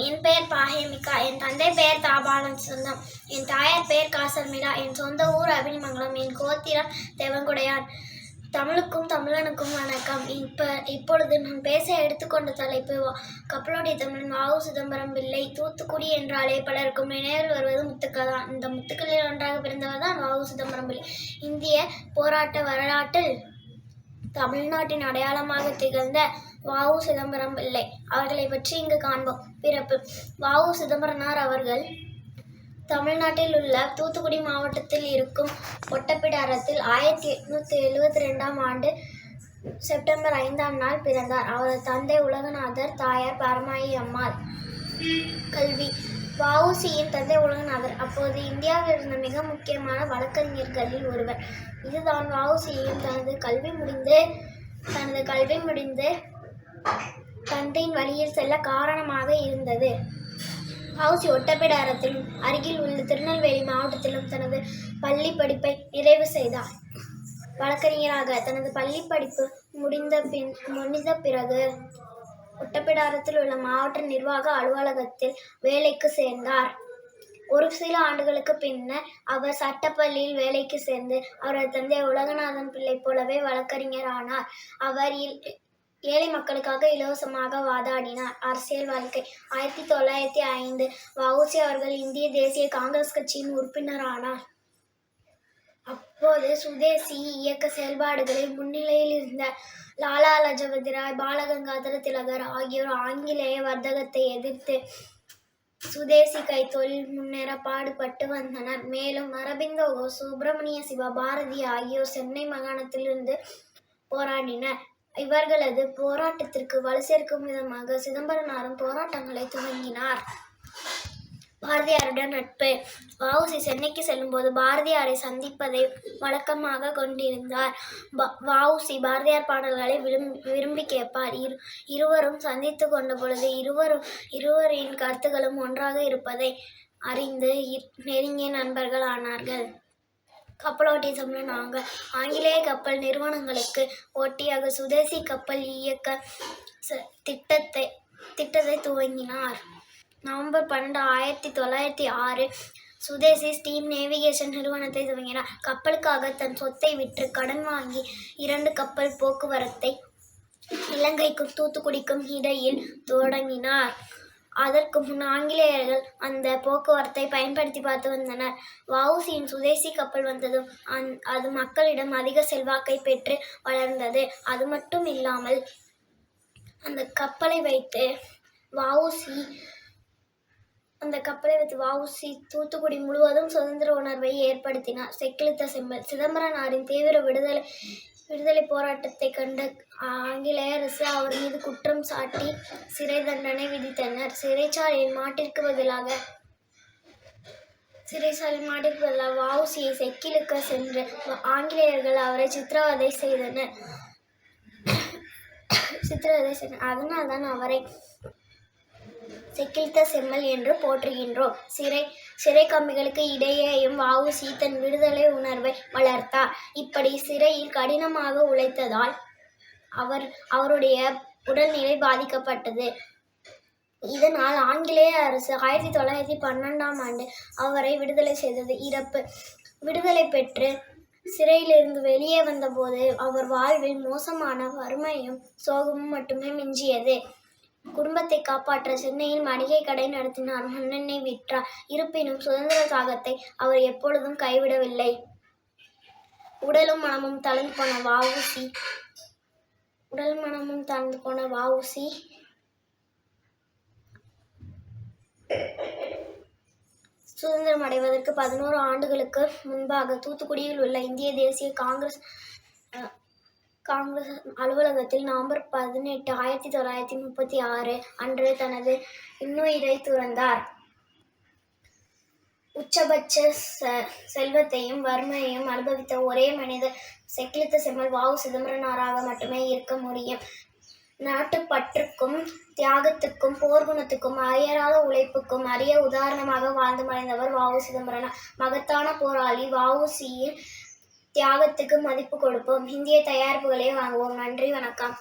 வணக்கம் என் பெயர் பாஹேமிகா என் தந்தை பெயர் தாபாலன் சொந்தம் என் தாயார் பெயர் காசர்மிடா என் சொந்த ஊர் அபினிமங்கலம் என் கோத்திரம் தேவங்குடையான். தமிழுக்கும் தமிழனுக்கும் வணக்கம். இப்போ இப்பொழுது நான் பேச எடுத்துக்கொண்ட தலைப்பு வா- கப்பலோடைய தமிழன் வாவு சிதம்பரம் பிள்ளை தூத்துக்குடி என்றாலே பலருக்கும் நினைவில் வருவது முத்துக்கள் தான் இந்த முத்துக்களில் ஒன்றாக பிறந்தவர் தான் வாவு சிதம்பரம் பிள்ளை இந்திய போராட்ட வரலாற்றில் தமிழ்நாட்டின் அடையாளமாக திகழ்ந்த வாவு சிதம்பரம் பிள்ளை அவர்களை பற்றி இங்கு காண்போம். பிறப்பு. வாவு சிதம்பரனார் அவர்கள் தமிழ்நாட்டில் உள்ள தூத்துக்குடி மாவட்டத்தில் இருக்கும் ஒட்டப்பிடாரத்தில் ஆயிரத்தி எட்நூத்தி எழுபத்தி ரெண்டாம் ஆண்டு செப்டம்பர் ஐந்தாம் நாள் பிறந்தார். அவரது தந்தை உலகநாதர் தாயார் பரமாயி அம்மாள். கல்வி. வவுசியின் தந்தை உலகநாதர். அப்போது இந்தியாவில் இருந்த மிக முக்கியமான வழக்கறிஞர்களில் ஒருவர். இதுதான் வஉசியின் தனது கல்வி முடிந்து தனது கல்வி முடிந்து தந்தையின் வழியில் செல்ல காரணமாக இருந்தது. ஹவுசி ஒட்டப்பிடாரத்திலும் அருகில் உள்ள திருநெல்வேலி மாவட்டத்திலும் தனது பள்ளி படிப்பை நிறைவு செய்தார். வழக்கறிஞராக தனது பள்ளி படிப்பு முடிந்த பின் முடிந்த பிறகு ஒட்டப்பிடாரத்தில் உள்ள மாவட்ட நிர்வாக அலுவலகத்தில் வேலைக்கு சேர்ந்தார். ஒரு சில ஆண்டுகளுக்கு பின்னர் அவர் சட்டப்பள்ளியில் வேலைக்கு சேர்ந்து அவரது தந்தை உலகநாதன் பிள்ளை போலவே வழக்கறிஞர் ஆனார் அவர் ஏழை மக்களுக்காக இலவசமாக வாதாடினார். அரசியல் வாழ்க்கை. ஆயிரத்தி தொள்ளாயிரத்தி ஐந்து வவுசி அவர்கள் இந்திய தேசிய காங்கிரஸ் கட்சியின் உறுப்பினரானார். அப்போது சுதேசி இயக்க செயல்பாடுகளில் முன்னிலையில் இருந்த லாலா லஜபதி ராய் பாலகங்காதர திலகர் ஆகியோர் ஆங்கிலேய வர்த்தகத்தை எதிர்த்து சுதேசி கைத்தொழில் முன்னேற பாடுபட்டு வந்தனர். மேலும் அரபிந்தோ சுப்பிரமணிய சிவா பாரதி ஆகியோர் சென்னை மாகாணத்திலிருந்து போராடினர். இவர்களது போராட்டத்திற்கு வலு சேர்க்கும் விதமாக சிதம்பரனாரும் போராட்டங்களை துவங்கினார். பாரதியாருடன் நட்பு. வஉசி சென்னைக்கு செல்லும்போது பாரதியாரை சந்திப்பதை வழக்கமாக கொண்டிருந்தார். ப- பாரதியார் பாடல்களை விரும்பி விரும்பி கேட்பார். இரு இருவரும் சந்தித்து கொண்ட பொழுது இருவரும் இருவரின் கருத்துகளும் ஒன்றாக இருப்பதை அறிந்து நெருங்கிய நண்பர்கள் ஆனார்கள். கப்பலோட்டிய தமிழன் நாங்கள் ஆங்கிலேய கப்பல் நிறுவனங்களுக்கு போட்டியாக சுதேசி கப்பல் இயக்க திட்டத்தை திட்டத்தை துவங்கினார். நவம்பர் பன்னெண்டு ஆயிரத்தி தொள்ளாயிரத்தி ஆறு சுதேசி ஸ்டீம் நேவிகேஷன் நிறுவனத்தை துவங்கினார். கப்பலுக்காக தன் சொத்தை விற்று கடன் வாங்கி இரண்டு கப்பல் போக்குவரத்தை இலங்கைக்கும் தூத்துக்குடிக்கும் இடையில் தொடங்கினார். அதற்கு முன் ஆங்கிலேயர்கள் அந்த போக்குவரத்தை பயன்படுத்தி பார்த்து வந்தனர். வவுசியின் சுதேசி கப்பல் வந்ததும் அந் அது மக்களிடம் அதிக செல்வாக்கை பெற்று வளர்ந்தது. அது மட்டும் இல்லாமல் அந்த கப்பலை வைத்து வவுசி அந்த கப்பலை வைத்து வவுசி தூத்துக்குடி முழுவதும் சுதந்திர உணர்வை ஏற்படுத்தினார். செக்கிழுத்த செம்மல் சிதம்பரனாரின் தீவிர விடுதலை விடுதலை போராட்டத்தை கண்ட ஆங்கிலேய அரசு அவர் மீது குற்றம் சாட்டி சிறை தண்டனை விதித்தனர். சிறைச்சாலையில் மாட்டிற்கு பதிலாக சிறைச்சாலை மாட்டிற்கு பதிலாக வஉசியை செக்கிலுக்க சென்று ஆங்கிலேயர்கள் அவரை சித்திரவதை செய்தனர். சித்திரவதை செய்தனர் அதனால்தான் அவரை செக்கிழ்த்த செம்மல் என்று போற்றுகின்றோம். சிறை சிறை கம்பிகளுக்கு இடையேயும் வஉசி தன் விடுதலை உணர்வை வளர்த்தார் இப்படி சிறையில் கடினமாக உழைத்ததால் அவர் அவருடைய உடல்நிலை பாதிக்கப்பட்டது. இதனால் ஆங்கிலேய அரசு ஆயிரத்தி தொள்ளாயிரத்தி பன்னெண்டாம் ஆண்டு அவரை விடுதலை செய்தது இறப்பு. விடுதலை பெற்று சிறையிலிருந்து வெளியே வந்தபோது அவர் வாழ்வில் மோசமான வறுமையும் சோகமும் மட்டுமே மிஞ்சியது. குடும்பத்தை காப்பாற்ற சென்னையில் மளிகை கடை நடத்தினார். மண்ணெண்ணெய் விற்றார் இருப்பினும் சுதந்திர தாகத்தை அவர் எப்பொழுதும் கைவிடவில்லை. உடலும் மனமும் தளர்ந்து போன வாவுசி உடல் மனமும் தளர்ந்து போன வாவுசி சுதந்திரம் அடைவதற்கு பதினோரு ஆண்டுகளுக்கு முன்பாக தூத்துக்குடியில் உள்ள இந்திய தேசிய காங்கிரஸ் காங்கிரஸ் அலுவலகத்தில் நவம்பர் பதினெட்டு ஆயிரத்தி தொள்ளாயிரத்தி முப்பத்தி ஆறு அன்று தனது இன்னுயிரை துறந்தார். உச்சபட்ச செல்வத்தையும் வறுமையையும் அனுபவித்த ஒரே மனிதர் செக்கிழுத்த செம்மல் வாவு சிதம்பரனாராக மட்டுமே இருக்க முடியும். நாட்டுப்பற்றுக்கும் தியாகத்துக்கும் போர்க்குணத்துக்கும் அயராத உழைப்புக்கும் அரிய உதாரணமாக வாழ்ந்து மறைந்தவர் வாவு சிதம்பரனார் மகத்தான போராளி வாவுசியின் தியாகத்துக்கு மதிப்பு கொடுப்போம். இந்திய தயாரிப்புகளை வாங்குவோம். நன்றி வணக்கம்.